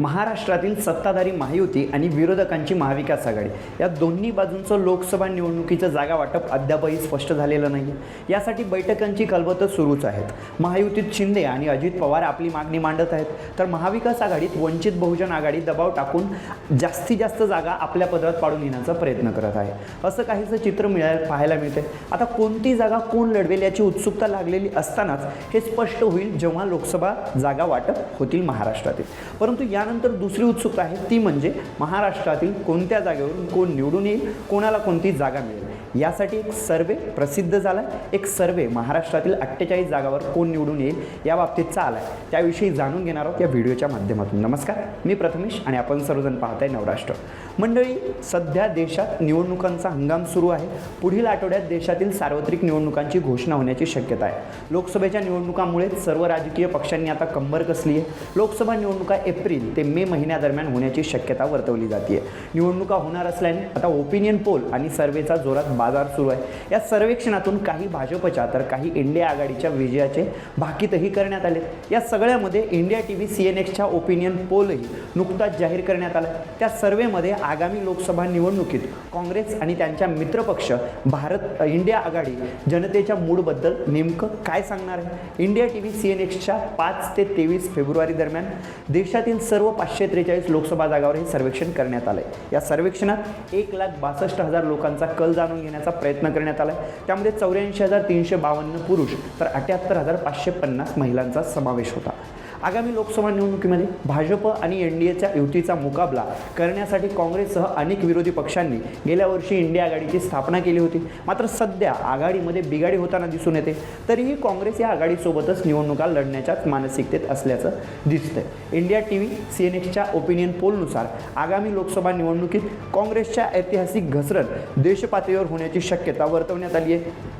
महाराष्ट्रातील सत्ताधारी महायुती आणि विरोधकांची महाविकास आघाडी. या दोन्ही बाजूंचं लोकसभा निवडणुकीचं जागा वाटप अद्यापही स्पष्ट झालेलं नाही. यासाठी बैठकांची कलबतं सुरूच आहेत. महायुतीत शिंदे आणि अजित पवार आपली मागणी मांडत आहेत. तर महाविकास आघाडीत वंचित बहुजन आघाडी दबाव टाकून जास्तीत जास्त जागा आपल्या पदरात पाडून येण्याचा प्रयत्न करत आहे. असं काहीसं चित्र मिळायला पाहायला मिळते आता कोणती जागा कोण लढवेल याची उत्सुकता लागलेली असतानाच हे स्पष्ट होईल जेव्हा लोकसभा जागा वाटप होतील महाराष्ट्रातील. परंतु या त्यानंतर दुसरी उत्सुकता आहे ती म्हणजे महाराष्ट्रातील कोणत्या जागेवरून कोण निवडून येईल कोणाला कोणती जागा मिळेल. यासाठी एक सर्वे प्रसिद्ध झाला एक सर्वे महाराष्ट्रातील अठ्ठेचाळीस जागावर कोण निवडून येईल या बाबतीतचा आला आहे त्याविषयी जाणून घेणार आहोत या व्हिडिओच्या माध्यमातून. नमस्कार मी प्रथमेश आणि आपण सर्वजण पाहताय नवराष्ट्र. मंडळी सध्या देशात निवडणुकांचा हंगाम सुरू आहे. पुढील आठवड्यात देशातील सार्वत्रिक निवडणुकांची घोषणा होण्याची शक्यता आहे. लोकसभेच्या निवडणुकामुळे सर्व राजकीय पक्षांनी आता कंबर कसली आहे. लोकसभा निवडणुका एप्रिल ते मे महिन्यादरम्यान होण्याची शक्यता वर्तवली जाते निवडणुका होणार असल्याने आता ओपिनियन पोल आणि सर्वेचा जोरात बाजार सुरू आहे. या सर्वेक्षणातून काही भाजपच्या तर काही इंडिया आघाडीच्या विजयाचे भाकीतही करण्यात आले. या सगळ्यामध्ये India T V C N एक्सच्या ओपिनियन पोलही नुकताच जाहीर करण्यात आला. त्या सर्वेमध्ये आगामी लोकसभा निवडणुकीत काँग्रेस आणि त्यांच्या मित्रपक्ष भारत इंडिया आघाडी जनतेच्या मूडबद्दल नेमकं काय सांगणार आहे? India T V C N एक्सच्या पाच ते तेवीस फेब्रुवारी दरम्यान देशातील सर्व पाचशे त्रेचाळीस लोकसभा जागावर हे सर्वेक्षण करण्यात आलं आहे या सर्वेक्षणात एक लाख बासष्ट हजार लोकांचा कल जाणून घेण्याचा प्रयत्न करण्यात आला आहे त्यामध्ये चौऱ्याऐंशी हजार तीनशे बावन्न पुरुष तर अठ्याहत्तर हजार पाचशे पन्नास महिलांचा समावेश होता. आगामी लोकसभा निवडणुकीमध्ये भाजप आणि एन डी एच्या युतीचा मुकाबला करण्यासाठी काँग्रेससह अनेक विरोधी पक्षांनी गेल्या वर्षी इंडिया आघाडीची स्थापना केली होती. मात्र सध्या आघाडीमध्ये बिघाडी होताना दिसून येते. तरीही काँग्रेस या आघाडीसोबतच निवडणुका लढण्याच्याच मानसिकतेत असल्याचं दिसतंय. India T V C N एक्सच्या ओपिनियन पोलनुसार आगामी लोकसभा निवडणुकीत काँग्रेसच्या ऐतिहासिक घसरण देशपातळीवर होण्याची शक्यता वर्तवण्यात आली आहे.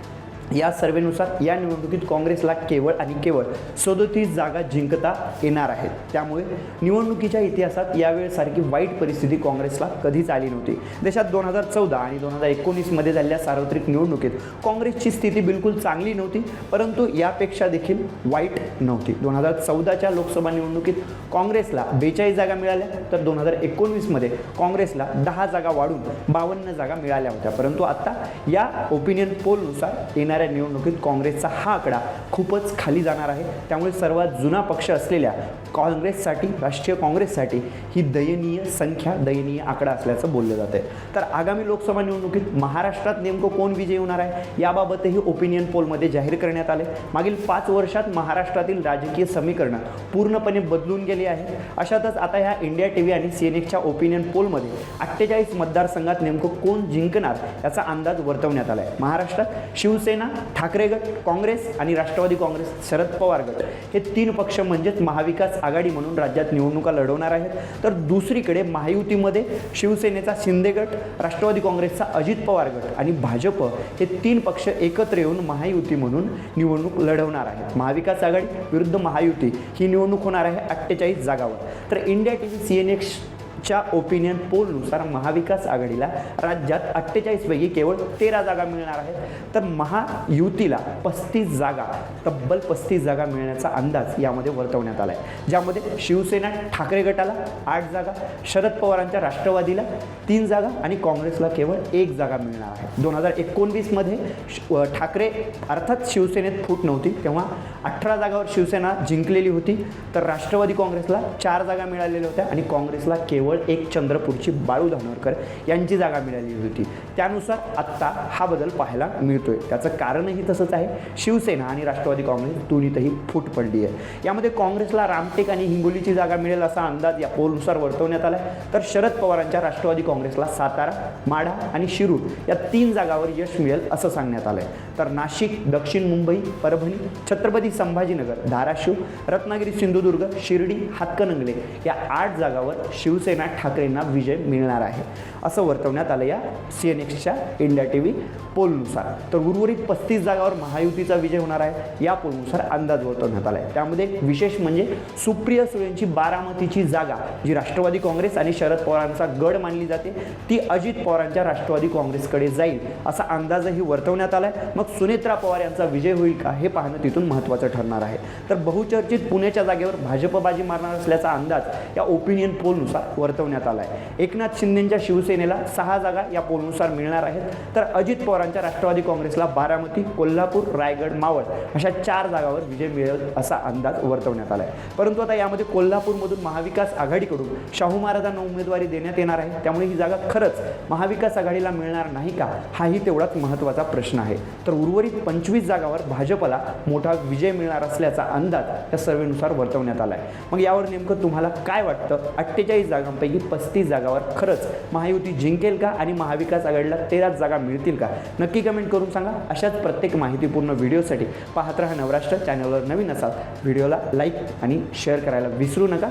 या सर्वेनुसार या निवडणुकीत काँग्रेसला केवळ आणि केवळ सदोतीस जागा जिंकता येणार आहेत. त्यामुळे निवडणुकीच्या इतिहासात यावेळेसारखी वाईट परिस्थिती काँग्रेसला कधीच आली नव्हती. देशात दोन हजार चौदा आणि दोन हजार एकोणीसमध्ये झालेल्या सार्वत्रिक निवडणुकीत काँग्रेसची स्थिती बिलकुल चांगली नव्हती परंतु यापेक्षा देखील वाईट नव्हती. दोन हजार चौदाच्या लोकसभा निवडणुकीत काँग्रेसला बेचाळीस जागा मिळाल्या तर दोन हजार एकोणवीसमध्ये काँग्रेसला दहा जागा वाढून बावन्न जागा मिळाल्या होत्या. परंतु आत्ता या ओपिनियन पोलनुसार येणाऱ्या निवडणुकीत काँग्रेसचा हा आकडा खूपच खाली जाणार आहे. त्यामुळे सर्वात जुना पक्ष असलेल्या काँग्रेससाठी राष्ट्रीय काँग्रेससाठी ही दयनीय संख्या दयनीय आकडा असल्याचं बोललं जातं आहे तर आगामी लोकसभा निवडणुकीत महाराष्ट्रात नेमकं कोण विजयी होणार आहे? याबाबतही ओपिनियन पोलमध्ये जाहीर करण्यात आले मागील पाच वर्षात महाराष्ट्रातील राजकीय समीकरणं पूर्णपणे बदलून गेली आहे अशातच आता ह्या इंडिया टी व्ही आणि सी एन एक्सच्या ओपिनियन पोलमध्ये अठ्ठेचाळीस मतदारसंघात नेमकं कोण जिंकणार याचा अंदाज वर्तवण्यात आला आहे महाराष्ट्रात शिवसेना ठाकरे गट काँग्रेस आणि राष्ट्रवादी काँग्रेस शरद पवार गट हे तीन पक्ष म्हणजेच महाविकास आघाडी म्हणून राज्यात निवडणुका लढवणार आहेत. तर दुसरीकडे महायुतीमध्ये शिवसेनेचा शिंदे गट राष्ट्रवादी काँग्रेसचा अजित पवार गट आणि भाजप हे तीन पक्ष एकत्र येऊन महायुती म्हणून निवडणूक लढवणार आहेत. महाविकास आघाडी विरुद्ध महायुती ही निवडणूक होणार आहे अठ्ठेचाळीस जागावर. तर India T V C N X च्या ओपिनियन पोलनुसार महाविकास आघाडीला राज्यात अठ्ठेचाळीसपैकी केवळ तेरा जागा मिळणार आहेत. तर महायुतीला पस्तीस जागा तब्बल पस्तीस जागा मिळण्याचा अंदाज यामध्ये वर्तवण्यात आला आहे ज्यामध्ये शिवसेना ठाकरे गटाला आठ जागा शरद पवारांच्या राष्ट्रवादीला तीन जागा आणि काँग्रेसला केवळ एक जागा मिळणार आहे. दोन हजार एकोणवीसमध्ये श- ठाकरे अर्थात शिवसेनेत फूट नव्हती. तेव्हा अठरा जागावर शिवसेना जिंकलेली होती. तर राष्ट्रवादी काँग्रेसला चार जागा मिळालेल्या होत्या आणि काँग्रेसला केवळ एक चंद्रपूरची बाळू धानोरकर यांची जागा मिळाली होती. त्यानुसार आत्ता हा बदल पाहायला मिळतोय. त्याचं कारणही तसंच आहे. शिवसेना आणि राष्ट्रवादी काँग्रेस दोन्हीतही फूट पडली आहे यामध्ये काँग्रेसला रामटेक आणि हिंगोलीची जागा मिळेल असा अंदाज या पोलनुसार वर्तवण्यात आला आहे तर शरद पवारांच्या राष्ट्रवादी काँग्रेसला सातारा माढा आणि शिरूर या तीन जागावर यश मिळेल असं सांगण्यात आलं आहे तर नाशिक दक्षिण मुंबई परभणी छत्रपती संभाजीनगर धाराशिव रत्नागिरी सिंधुदुर्ग शिर्डी हातकणंगले या आठ जागावर शिवसेना ठाकरेंना विजय मिळणार आहे. असं वर्तवण्यात आलं या सी एन एक्सच्या इंडिया टी व्ही पोलनुसार. तर उर्वरित पस्तीस जागावर महायुतीचा विजय होणार आहे. या पोलनुसार अंदाज वर्तवण्यात आला आहे त्यामध्ये विशेष म्हणजे सुप्रिया सुळेंची बारामतीची जागा जी राष्ट्रवादी काँग्रेस आणि शरद पवारांचा गड मानली जाते ती अजित पवारांच्या राष्ट्रवादी काँग्रेसकडे जाईल असा अंदाजही वर्तवण्यात आला आहे मग सुनेत्रा पवार यांचा विजय होईल का हे पाहणं तिथून महत्त्वाचं ठरणार आहे. तर बहुचर्चित पुण्याच्या जागेवर भाजप बाजी मारणार असल्याचा अंदाज या ओपिनियन पोलनुसार वर्तवण्यात आला आहे एकनाथ शिंदेच्या शिवसेनेला सहा जागा या पोलनुसार मिळणार आहेत. तर अजित पवारांच्या राष्ट्रवादी काँग्रेसला बारामती कोल्हापूर रायगड मावळ अशा चार जागावर विजय मिळेल असा अंदाज वर्तवण्यात आला आहे परंतु आता यामध्ये कोल्हापूरमधून महाविकास आघाडीकडून शाहू महाराजांना उमेदवारी देण्यात येणार आहे. त्यामुळे ही जागा खरंच महाविकास आघाडीला मिळणार नाही का? हाही तेवढाच महत्त्वाचा प्रश्न आहे. तर उर्वरित पंचवीस जागावर भाजपला मोठा विजय मिळणार असल्याचा अंदाज या सर्वेनुसार वर्तवण्यात आला आहे मग यावर नेमकं तुम्हाला काय वाटतं? अठ्ठेचाळीस जागांपैकी पस्तीस जागावर खरंच महायुती जिंकेल का आणि महाविकास आघाडीला तेराच जागा मिळतील का? नक्की कमेंट करून सांगा. अशाच प्रत्येक माहितीपूर्ण व्हिडिओसाठी पाहत राहा नवराष्ट्र चॅनलवर नवीन असाल व्हिडिओला लाईक आणि शेअर करायला विसरू नका.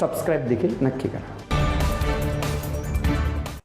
सबस्क्राईब देखील नक्की करा.